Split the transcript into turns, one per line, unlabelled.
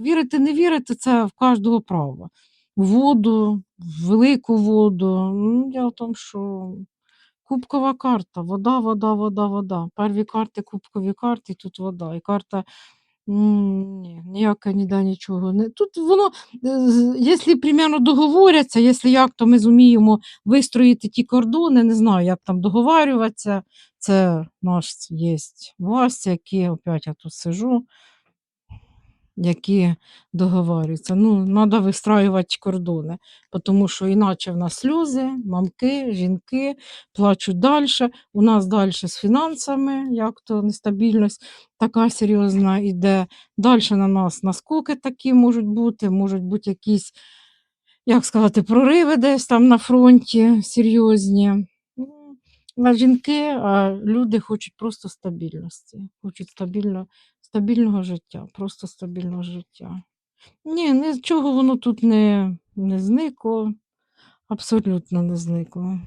Вірити, не вірити, це в кожного право. Воду, велику воду. Ну, Діло в тому, що кубкова карта. Вода, вода, вода, вода. Перві карти, кубкові карти, тут вода. І карта ні, ніяка ніде нічого. Тут воно, е, якщо примерно договоряться, якщо як, то ми зуміємо вистроїти ті кордони, не знаю, як там договарюватися. Це наш є власть, які, опять я тут сижу, які договарюються. Ну, треба вистраювати кордони, тому що іначе в нас сльози, мамки, жінки плачуть далі. У нас далі з фінансами, як то нестабільність така серйозна іде. Далі на нас наскоки такі можуть бути, можуть бути якісь, як сказати, прориви десь там на фронті серйозні. Ну, А жінки, а люди хочуть просто стабільності, хочуть стабільно, стабільного життя, просто стабільного життя. Ні, нічого воно тут не, не зникло, абсолютно не зникло.